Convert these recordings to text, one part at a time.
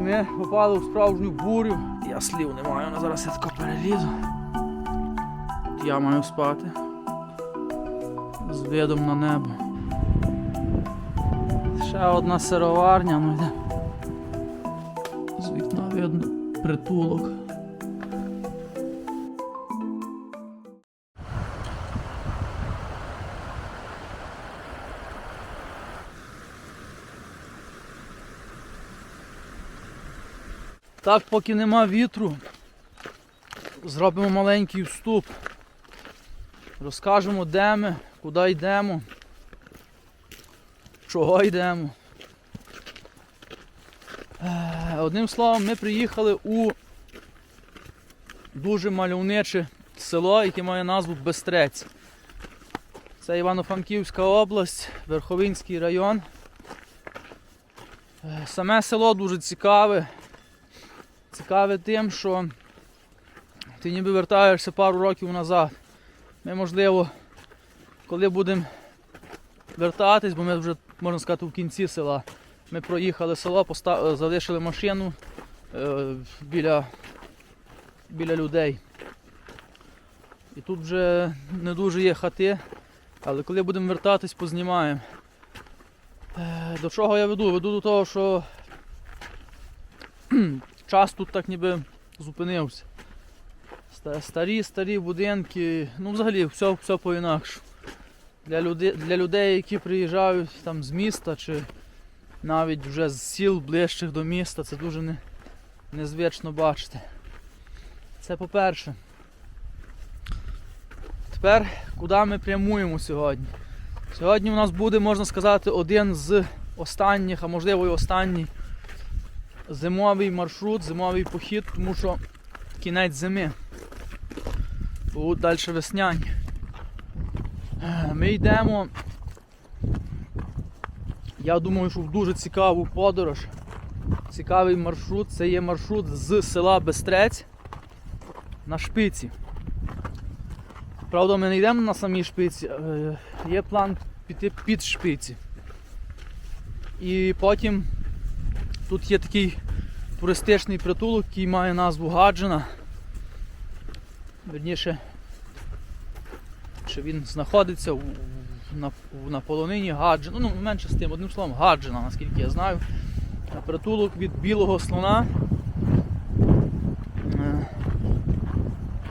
Ми попали в справжню бурю. Я слів не маю, але зараз я тако перелізу. Я маю спати. З видом на небо. Ще одна сироварня, ну йде. З вікна видно притулок. Так, поки нема вітру, зробимо маленький вступ. Розкажемо, де ми, куди йдемо, чого йдемо. Е, Одним словом, ми приїхали у дуже мальовниче село, яке має назву Бестрець. Це Івано-Франківська область, Верховинський район. Е, Саме село дуже цікаве. Цікаве тим, що ти ніби вертаєшся пару років назад. Ми, можливо, коли будемо вертатись, бо ми вже, можна сказати, в кінці села. Ми проїхали село, поста- е, залишили машину е, біля, біля людей. І тут вже не дуже є хати, але коли будемо вертатись, познімаємо. Е, До чого я веду? Веду до того, що час тут так ніби зупинився. Старі, старі будинки, ну взагалі все, все по-інакше. Для, люди, для людей, які приїжджають там з міста чи навіть вже з сіл ближчих до міста, це дуже не, незвично бачити. Це по-перше. Тепер куди ми прямуємо сьогодні? Сьогодні у нас буде, можна сказати, один з останніх, а можливо і останній зимовий маршрут, зимовий похід, тому що кінець зими. Будуть далі весняні. Е, Ми йдемо. Я думаю, що в дуже цікаву подорож. Цікавий маршрут. Це є маршрут з села Бестрець на шпиці. Правда, ми не йдемо на самій шпиці, е, є план піти під шпиці. І потім тут є такий туристичний притулок, який має назву Гаджина. Верніше, що він знаходиться у- на, на полонині Гаджина, ну менше з тим, одним словом, Гаджина, наскільки я знаю. Притулок від білого слона. Е,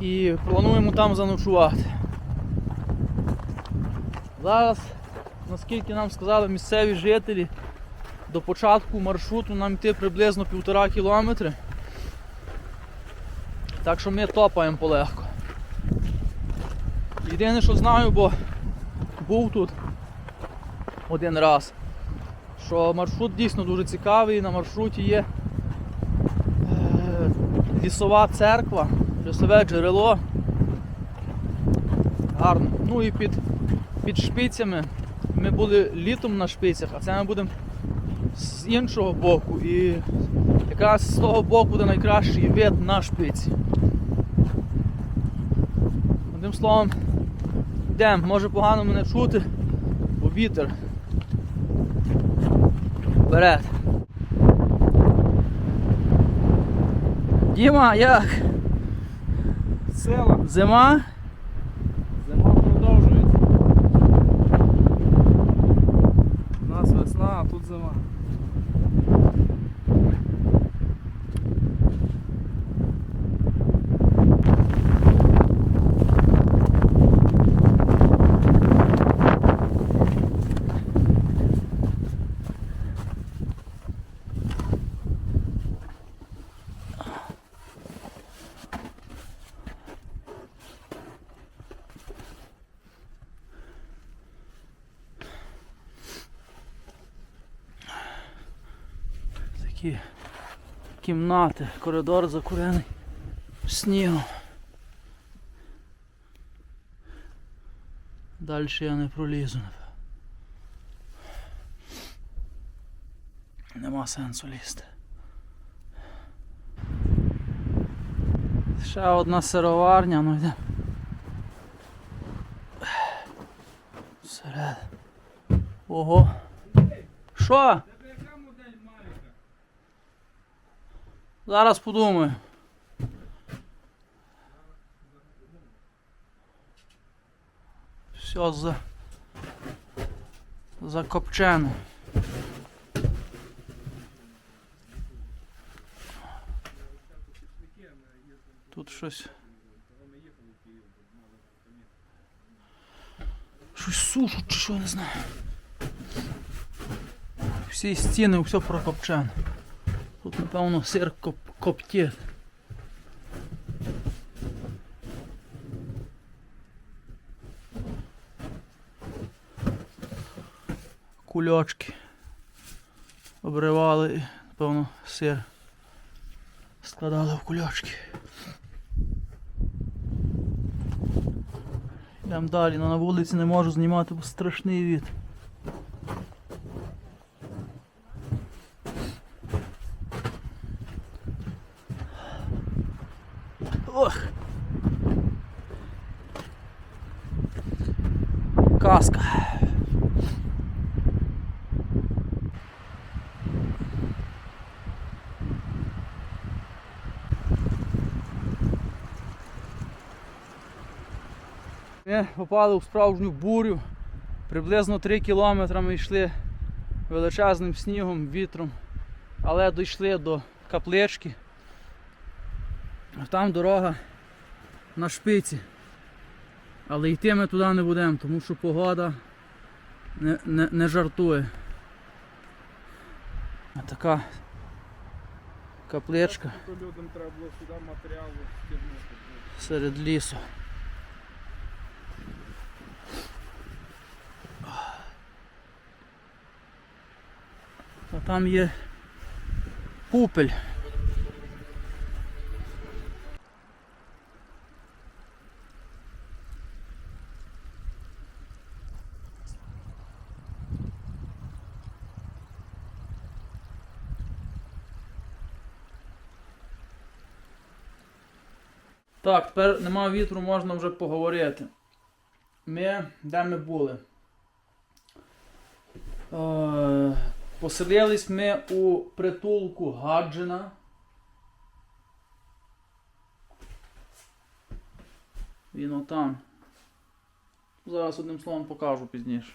І плануємо там заночувати. Зараз, наскільки нам сказали місцеві жителі, до початку маршруту нам йти приблизно півтора кілометри. Так що ми топаємо полегко. Єдине, що знаю, бо був тут один раз, що маршрут дійсно дуже цікавий, на маршруті є е, лісова церква, лісове джерело. Гарно. Ну і під, під шпицями. Ми були літом на шпицях, а це ми будемо з іншого боку. І якраз з того боку буде найкращий вид на шпиці. Одним словом, йдемо, може погано мене чути, бо вітер. Вперед. Діма, як? Села, зима продовжується. У нас весна, а тут зима. Такі кімнати, коридор закурений снігом. Далі я не пролізу. Нема сенсу лізти. Ще одна сироварня, ну йде. Всередину. Ого. Що? Зараз подумаю. Все за... закопчено. Тут щось. Щось сушуть чи що, не знаю. Всі стіни все прокопчено. Тут, напевно, сир коп коптє. Кульочки. Обривали і, напевно, сир складали в кульочки. Йдемо далі, але на вулиці не можу знімати, бо страшний від. Ох. Каска. Ми попали в справжню бурю. Приблизно 3 кілометри ми йшли величезним снігом, вітром, але дійшли до каплички. Там дорога на шпиці. Але йти ми туди не будемо, тому що погода не, не, не жартує. А така капличка людям треба було сюди матеріалу серед лісу. А там є купель. Так, тепер нема вітру, можна вже поговорити. Ми, де ми були? Е, поселились ми у притулку Гаджина. Він отам. Зараз одним словом покажу пізніше.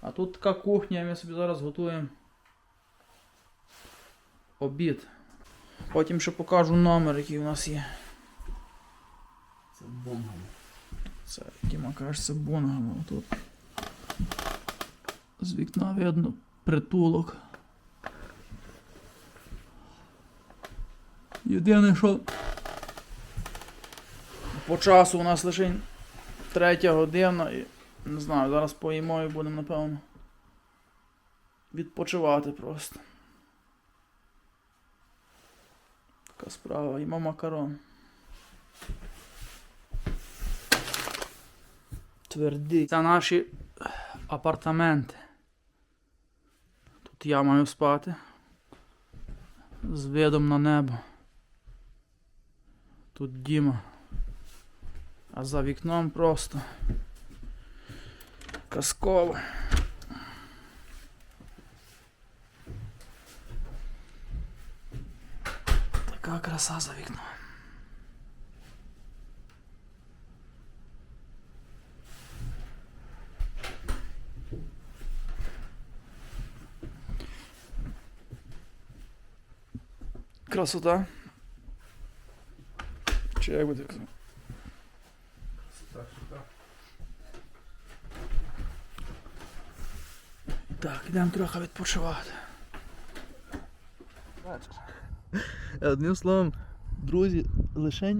А тут така кухня, ми собі зараз готуємо обід. Потім ще покажу номер, який у нас є. Це. Це Діма каже, це бунгало тут. З вікна видно притулок. Єдине, що по часу у нас лише третя година і не знаю, зараз поїмо і будемо, напевно, відпочивати просто. Така справа, їмо макарон. Твердий. Це наші апартаменти. Тут я маю спати. З видом на небо. Тут Діма. А за вікном просто казково. Така краса за вікном. Красота. Чи буде? Так, йдемо трохи відпочивати. Одним словом, друзі, лише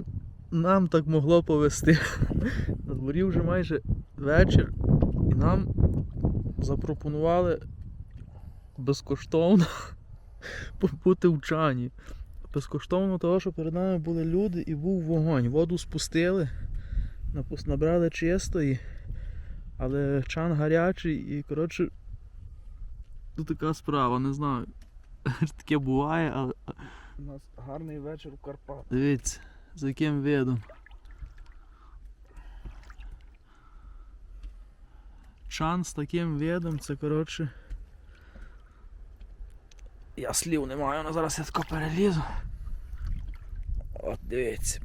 нам так могло повести. На дворі вже майже вечір, і нам запропонували безкоштовно побути в чані. Безкоштовно того, що перед нами були люди і був вогонь. Воду спустили, набрали чистої, але чан гарячий і, коротше, тут така справа, не знаю. Таке буває, але У нас гарний вечір у Карпат. Дивіться, з яким видом. Чан з таким видом, це коротше. Я слів не маю, але зараз я тако перелізу. От дивіться.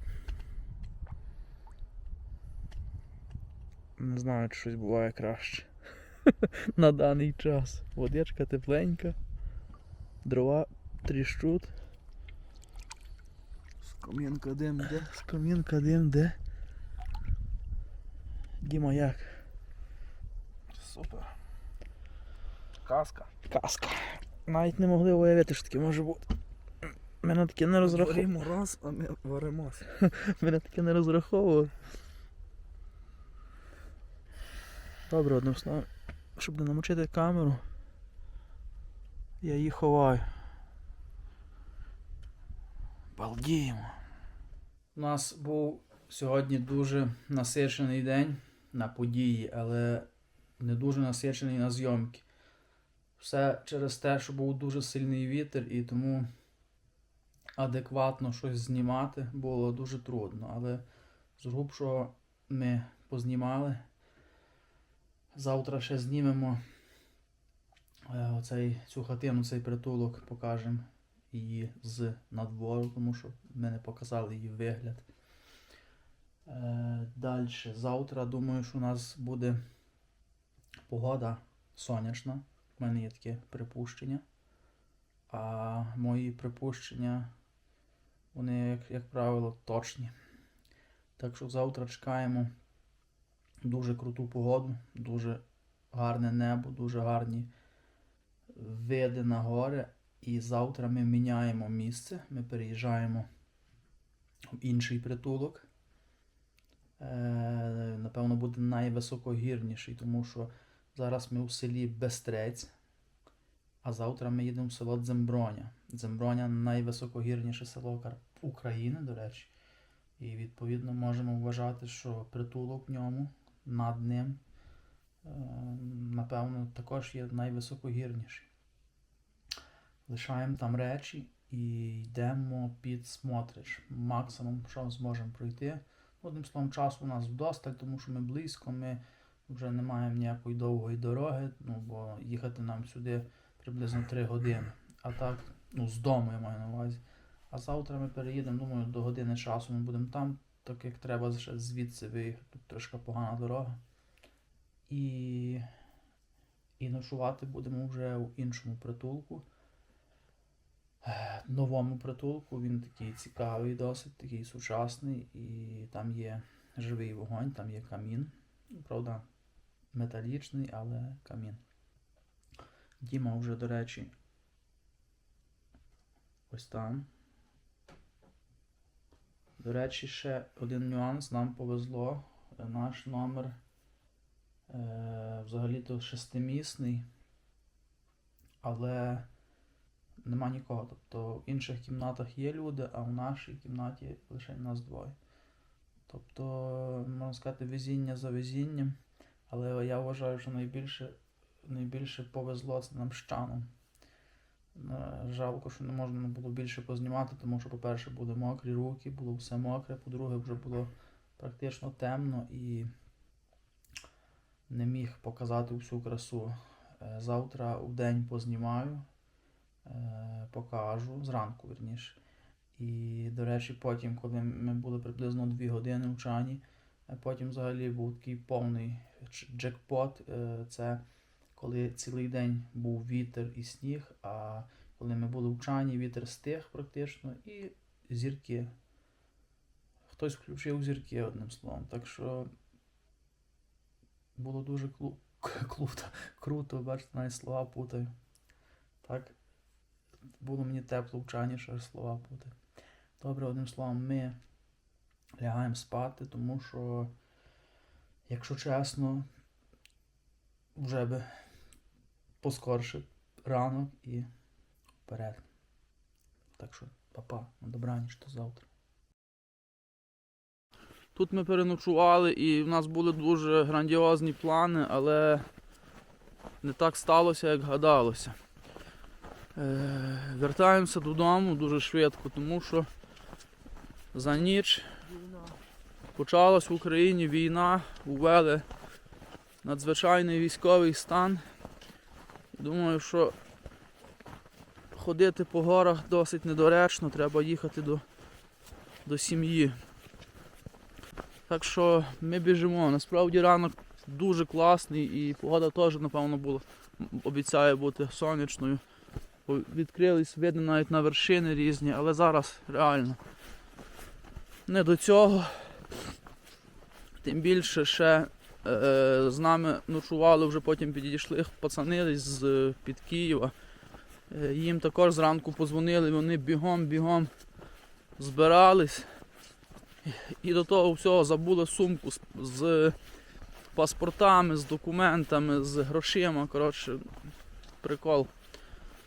Не знаю, чи щось буває краще. На даний час. Водичка тепленька. Дрова тріщуть. З кам'янка дим де. З камінка дим де. Діма як? Супер. Казка. Казка. Навіть не могли уявити, що таке може бути. Мене таке не розраховували. мороз, а ми варимося. Мене таке не розраховували. Добре, одним словом, щоб не намочити камеру, я її ховаю. Балдіємо. У нас був сьогодні дуже насичений день на події, але не дуже насичений на зйомки. Все через те, що був дуже сильний вітер і тому адекватно щось знімати було дуже трудно. Але з грубшого ми познімали. Завтра ще знімемо е, оцей, цю хатину, цей притулок, покажемо її з надвору, тому що ми не показали її вигляд. Е, Далі. Завтра думаю, що у нас буде погода сонячна. У мене є таке припущення. А мої припущення, вони, як, як правило, точні. Так що завтра чекаємо дуже круту погоду, дуже гарне небо, дуже гарні види на гори. І завтра ми міняємо місце, ми переїжджаємо в інший притулок. Е, напевно, буде найвисокогірніший, тому що зараз ми в селі Бестрець, а завтра ми їдемо в село Дземброня. Дземброня найвисокогірніше село України, до речі. І відповідно можемо вважати, що притулок в ньому над ним, е, напевно, також є найвисокогірніший. Лишаємо там речі і йдемо під Смотрич. Максимум, що зможемо пройти. Одним словом, часу у нас вдосталь, тому що ми близько, ми вже не маємо ніякої довгої дороги, ну бо їхати нам сюди приблизно 3 години. А так, ну, з дому я маю на увазі. А завтра ми переїдемо, думаю, до години часу ми будемо там, так як треба ще звідси виїхати. Тут трошки погана дорога. І, і ночувати будемо вже в іншому притулку. Новому притулку. Він такий цікавий, досить, такий сучасний. І там є живий вогонь, там є камін. Правда, металічний, але камін. Діма вже, до речі, ось там. До речі, ще один нюанс. Нам повезло. Наш номер е, взагалі-то шестимісний, але нема нікого. Тобто в інших кімнатах є люди, а в нашій кімнаті лише нас двоє. Тобто, можна сказати, везіння за везінням. Але я вважаю, що найбільше, найбільше повезло це нам чаном. Е, Жалко, що не можна було більше познімати, тому що, по-перше, були мокрі руки, було все мокре, по-друге, вже було практично темно і не міг показати всю красу. Е, Завтра в день познімаю, е, покажу, зранку верніше. І, до речі, потім, коли ми були приблизно 2 години в чані, потім взагалі був такий повний джекпот. Е, Це коли цілий день був вітер і сніг, а коли ми були в чані, вітер стих практично і зірки. Хтось включив зірки, одним словом. Так що було дуже клу... круто, бачите, навіть слова путаю. Так, було мені тепло в чані, що слова путаю. Добре, одним словом, ми лягаємо спати, тому що, якщо чесно, вже би поскорше ранок і вперед. Так що, папа, на добраніч до завтра. Тут ми переночували і в нас були дуже грандіозні плани, але не так сталося, як гадалося. Е, вертаємося додому дуже швидко, тому що за ніч почалась в Україні війна, ввели надзвичайний військовий стан. Думаю, що ходити по горах досить недоречно, треба їхати до до сім'ї. Так що ми біжимо. Насправді ранок дуже класний і погода теж, напевно, була, обіцяє бути сонячною. Відкрились, видно навіть на вершини різні, але зараз реально не до цього. Тим більше ще е, з нами ночували, вже потім підійшли пацани з під Києва. Е, їм також зранку позвонили, вони бігом-бігом збирались. І до того всього забули сумку з, з паспортами, з документами, з грошима. Коротше, прикол.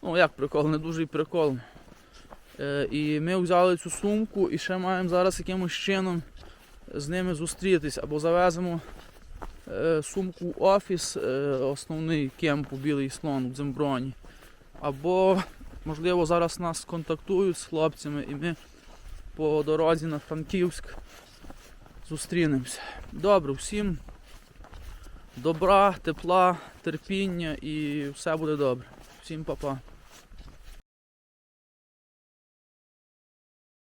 Ну як прикол, не дуже й прикол. Е, і ми взяли цю сумку і ще маємо зараз якимось чином з ними зустрітись або завеземо е, сумку в офіс, е, основний кемпу Білий слон в Дземброні. Або, можливо, зараз нас контактують з хлопцями і ми по дорозі на Франківськ зустрінемося. Добре, всім добра, тепла, терпіння і все буде добре. Всім па-па.